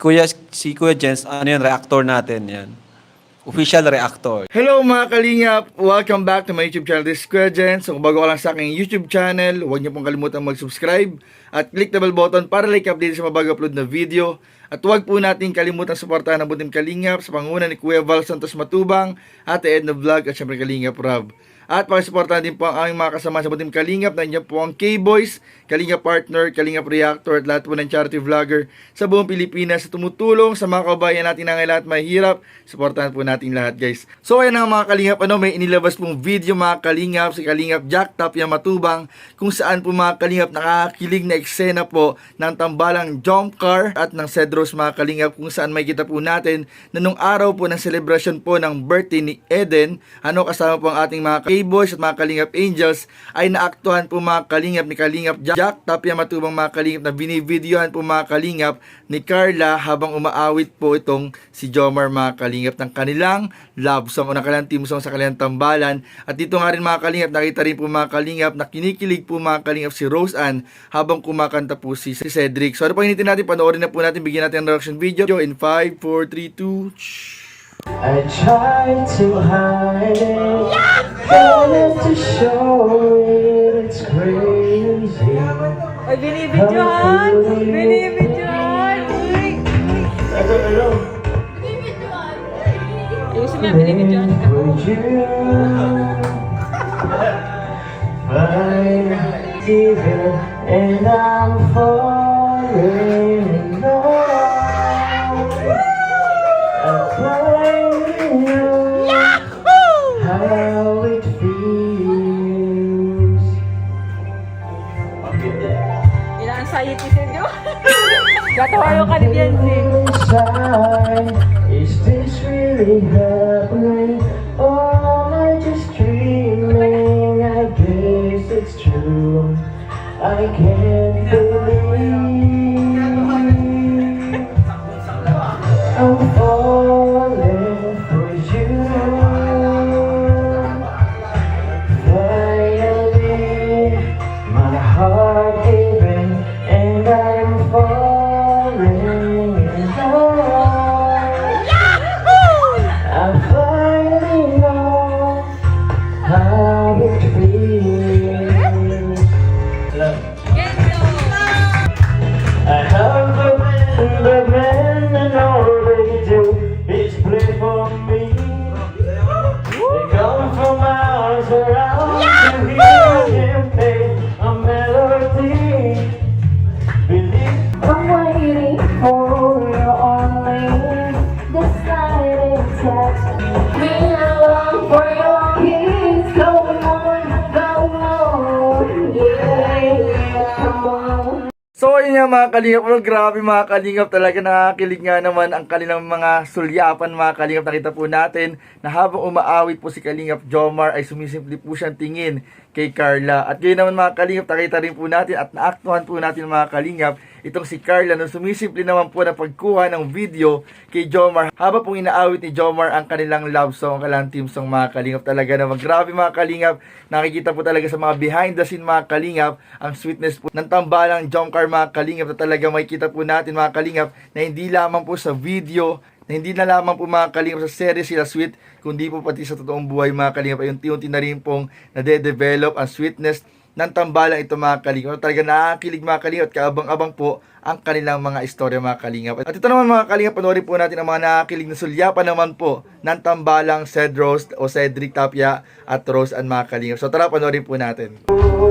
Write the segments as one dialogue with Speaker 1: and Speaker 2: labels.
Speaker 1: Kuya, si Kuya Jens, ano yun, reactor natin yan. Official reactor.
Speaker 2: Hello mga kalingap! Welcome back to my YouTube channel, this is Kuya Jen. So kung bago ka lang sa aking YouTube channel, huwag niyo pong kalimutan mag-subscribe at click the bell button para like update sa mga bago upload na video. At huwag po natin kalimutan suportahan ang Butim Kalingap sa panguna ni Kuya Val Santos Matubang, Ate Edna Vlog at syempre Kalingap Rob. At pakisuportahan din po ang aming mga kasama sa Butim Kalingap. Nandiyan po ang K-Boys, Kalingap Partner, Kalingap Reactor at lahat po ng charity vlogger sa buong Pilipinas sa tumutulong sa mga kabayan natin na ngayon lahat mahirap. Suportahan po natin lahat guys. So ayan ang mga Kalingap, ano, may inilabas pong video mga Kalingap, si Kalingap Jack Tapia Matubang kung saan po mga Kalingap nakakakilig na eksena po ng tambalang jump car at ng Cedros mga Kalingap kung saan may kita po natin na nung araw po ng celebration po ng birthday ni Eden, ano kasama po ang ating mga K-Boys at mga Kalingap Angels ay naaktuhan po mga Kalingap ni Kalingap Jack Tapia Matubang mga Kalingap na binivideohan po mga Kalingap ni Carla habang umaawit po itong si Jomar mga Kalingap ng kanilang love song o ng kanilang team song sa kanilang tambalan. At dito nga rin mga Kalingap nakita rin po mga Kalingap na kinikilig po mga Kalingap si Rose Ann habang kumakanta po si, si Cedric. So ano pa hinitin natin? Panoorin na po natin. Bigyan natin ang reaction video in 5, 4, 3, 2
Speaker 3: I tried to hide. it, Don't to show it, it's crazy.
Speaker 4: Oy, binibidyohan! Binibidyohan! Uy!
Speaker 3: Ito, ito. Binibidyohan!
Speaker 4: Ayusin na, binibidyohan ka.
Speaker 3: I'm even and I'm falling Is this really happening? Or am I just dreaming? I guess it's true. I can't
Speaker 2: ayun nga mga kalingap, well, grabe mga kalingap talaga nakakilig nga naman ang kanilang mga sulyapan mga kalingap. Nakita po natin na habang umaawit po si Kalingap Jomar ay sumisimple po siyang tingin kay Carla. At ngayon naman mga kalingap, nakita rin po natin at naaktuhan po natin mga kalingap itong si Carla nung sumisimple naman po na pagkuha ng video kay Jomar habang pong inaawit ni Jomar ang kanilang love song, ang kanilang team song mga kalingap talaga naman. Grabe mga kalingap, nakikita po talaga sa mga behind the scene mga kalingap ang sweetness po ng tambalang Jomcar mga kalingap na talaga makikita po natin mga kalingap na hindi lamang po sa video na hindi na lamang po mga kalingap sa series sila sweet, kundi po pati sa totoong buhay mga kalingap ay unti-unti na rin pong nade-develop ang sweetness ng tambalang ito mga kalingap. Talaga nakakilig mga kalingap at kaabang-abang po ang kanilang mga istorya mga kalingap. At ito naman mga kalingap, panoorin po natin ang mga nakakilig na sulyapan naman po ng tambalang Cedros o Cedric Tapia at Rose and mga kalingap. So tara, panoorin po natin.
Speaker 4: Wala,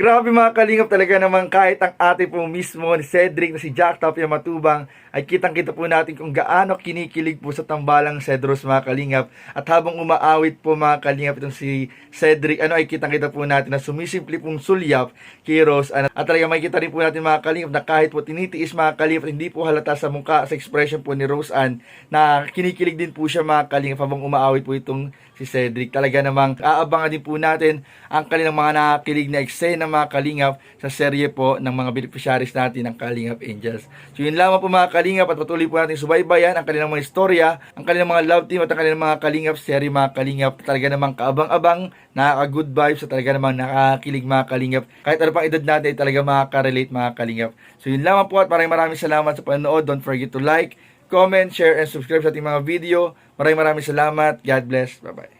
Speaker 2: Grabe mga kalingap talaga naman kahit ang ate po mismo ni Cedric na si Jack Tapia Matubang ay kitang kita po natin kung gaano kinikilig po sa tambalang Cedros mga kalingap. At habang umaawit po mga kalingap itong si Cedric, ano ay kitang kita po natin na sumisimple pong sulyap kay Rose. At talaga makikita rin po natin mga kalingap na kahit po tinitiis mga kalingap, hindi po halata sa mukha, sa expression po ni Rose Ann na kinikilig din po siya mga kalingap habang umaawit po itong si Cedric. Talaga namang aabangan din po natin ang kanilang mga nakakilig na eksena mga kalingap sa serye po ng mga beneficiaries natin ng Kalingap Angels. So yun lamang po mga kalingap at patuloy po natin subaybayan ang kanilang mga istorya, ang kanilang mga love team at ang kanilang mga kalingap serye mga kalingap. Talaga namang kaabang-abang, nakaka-good vibes at talaga namang nakakilig mga kalingap. Kahit ano pang edad natin talaga makaka-relate mga kalingap. So yun lamang po at maraming maraming salamat sa panonood. Don't forget to like, comment, share, and subscribe sa ating mga video. Maraming maraming salamat. God bless. Bye-bye.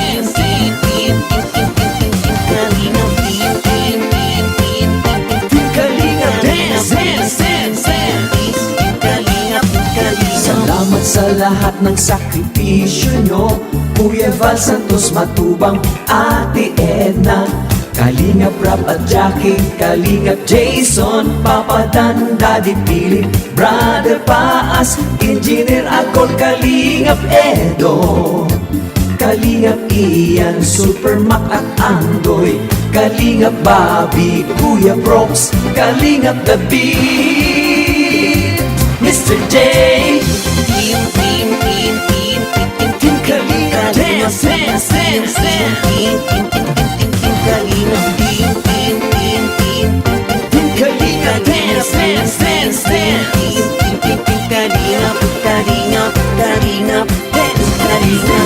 Speaker 5: lahat ng sakripisyo nyo. Kuya Val Santos Matubang, Ate Edna. Kalingap Rap at Jackie, Kalingap Jason Papa Dan, Daddy Philip, Brother Paas Engineer Akol, Kalingap Edo. Kalingap Ian, Super Mac at Andoy. Kalingap Bobby, Kuya Brox Kalingap David. Mr. J swim, swim, swim. In, in, in, in, in, in Kalina, in, in, in, in, in Kalina, dance, dance, dance, dance. In, in, in, in Kalina, Kalina, Kalina, dance, Kalina.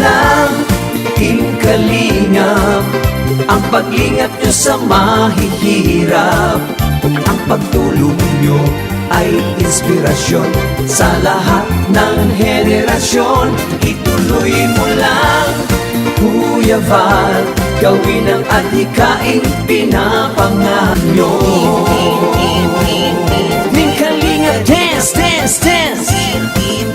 Speaker 5: Lang, in Kalina. Ang paglingat nyo sa mahihirap, ang pagtulong nyo ay inspirasyon Sa lahat ng henerasyon Ituloy mo lang Kuya Val Gawin ang adhikaing pinapangarap nyo Team Kalingap Dance, dance, dance Team, team,